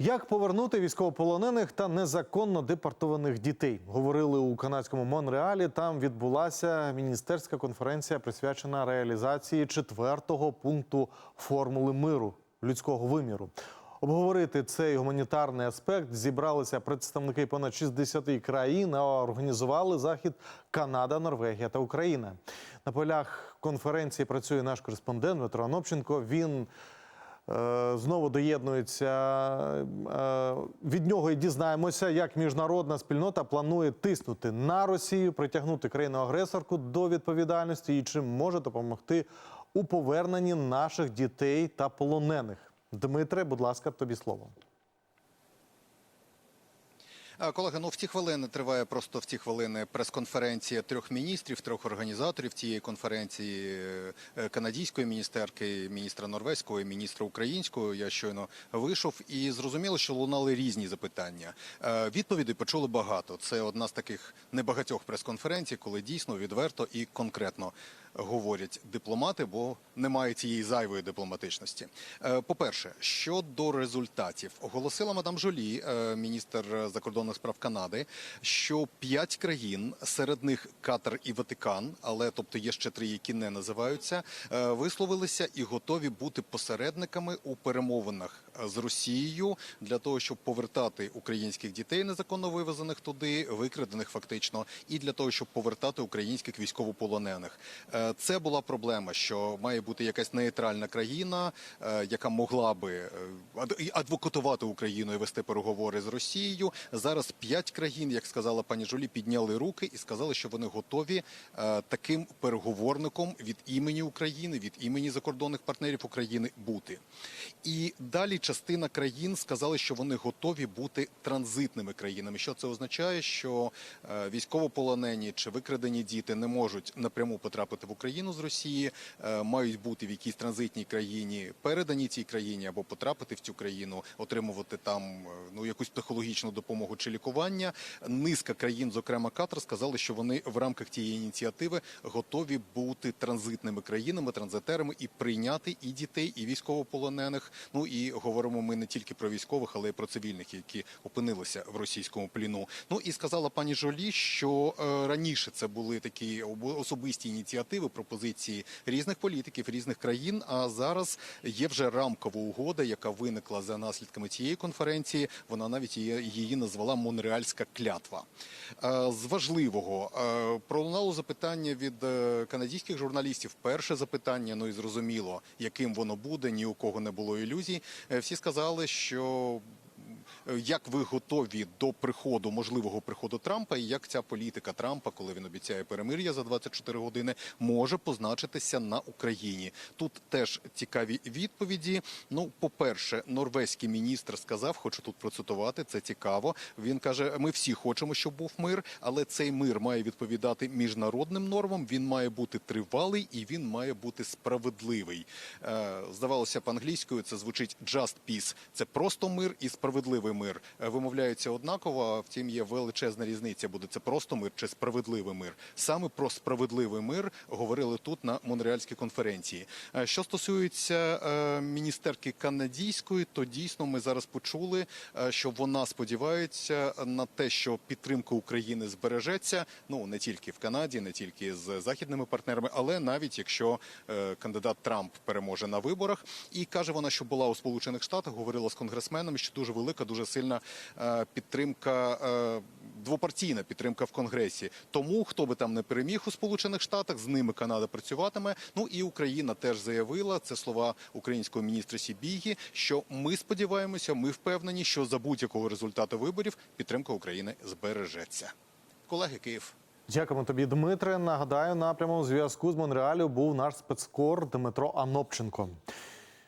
Як повернути військовополонених та незаконно депортованих дітей? Говорили у канадському Монреалі. Там відбулася міністерська конференція, присвячена реалізації четвертого пункту формули миру людського виміру. Обговорити цей гуманітарний аспект зібралися представники понад 60 країн, а організували захід Канада, Норвегія та Україна. На полях конференції працює наш кореспондент Дмитро Анопченко. Він Знову доєднується е, від нього і дізнаємося, як міжнародна спільнота планує тиснути на Росію, притягнути країну-агресорку до відповідальності і чим може допомогти у поверненні наших дітей та полонених. Дмитре, будь ласка, тобі слово. А, Колеги, ну в ці хвилини триває просто в ці хвилини прес-конференція трьох міністрів, трьох організаторів цієї конференції е, канадської міністерки, міністра норвезького і міністра українського. Я щойно вийшов і зрозуміло, що лунали різні запитання. Е, Відповідей почули багато. Це одна з таких небагатьох прес-конференцій, коли дійсно відверто і конкретно говорять дипломати, бо немає цієї зайвої дипломатичності. Е, По-перше, щодо результатів, оголосила мадам Жолі, е, міністр закордонних справ Канади, що п'ять країн, серед них Катар і Ватикан, але тобто є ще три, які не називаються, е, висловилися і готові бути посередниками у перемовинах з Росією для того, щоб повертати українських дітей незаконно вивезених туди, викрадених фактично, і для того, щоб повертати українських військовополонених. Е, Це була проблема, що має бути якась нейтральна країна, е, яка могла би е, ад- адвокатувати Україну і вести переговори з Росією. Зараз п'ять країн, як сказала пані Жолі, підняли руки і сказали, що вони готові таким переговорником від імені України, від імені закордонних партнерів України бути. І далі частина країн сказали, що вони готові бути транзитними країнами. Що це означає? Що е, військовополонені чи викрадені діти не можуть напряму потрапити в Україну з Росії, е, мають бути в якійсь транзитній країні, передані цій країні або потрапити в цю країну, отримувати там е, ну якусь психологічну допомогу чи лікування. Низка країн, зокрема Катар, сказали, що вони в рамках цієї ініціативи готові бути транзитними країнами, транзитерами і прийняти і дітей, і військовополонених. Ну і говоримо ми не тільки про військових, але й про цивільних, які опинилися в російському пліну. Ну і сказала пані Жолі, що е, раніше це були такі особисті ініціативи, пропозиції різних політиків, різних країн. А зараз є вже рамкова угода, яка виникла за наслідками цієї конференції. Вона навіть її, назвала Монреальська клятва. Е, З важливого е, пролунало запитання від канадських журналістів. Перше запитання, ну і зрозуміло, яким воно буде. Ні у кого не було ілюзій. Всі сказали, що як ви готові до приходу можливого приходу Трампа, і як ця політика Трампа, коли він обіцяє перемир'я за 24 години, може позначитися на Україні? Тут теж цікаві відповіді. Ну, по-перше, норвезький міністр сказав, хочу тут процитувати, це цікаво. Він каже: ми всі хочемо, щоб був мир, але цей мир має відповідати міжнародним нормам. Він має бути тривалий і він має бути справедливий. Е, Здавалося б, англійською це звучить just peace. Це просто мир і справедливий мир. Е, Вимовляються однаково. Втім, є величезна різниця. Буде це просто мир чи справедливий мир. Саме про справедливий мир говорили тут на Монреальській конференції. Е, Що стосується е, міністерки канадійської, то дійсно ми зараз почули, що вона сподівається на те, що підтримка України збережеться. Ну не тільки в Канаді, не тільки з західними партнерами, але навіть якщо кандидат Трамп переможе на виборах. І каже вона, що була у Сполучених Штатах, говорила з конгресменами, що дуже велика, дуже сильна е, підтримка. е, Двопартійна підтримка в Конгресі. Тому хто би там не переміг у Сполучених Штатах, з ними Канада працюватиме. Ну і Україна теж заявила це слова українського міністра Сібігі. Що ми сподіваємося, ми впевнені, що за будь-якого результату виборів підтримка України збережеться. Колеги Київ. Дякуємо тобі, Дмитре. Нагадаю, на прямому зв'язку з Монреалю був наш спецкор Дмитро Анопченко.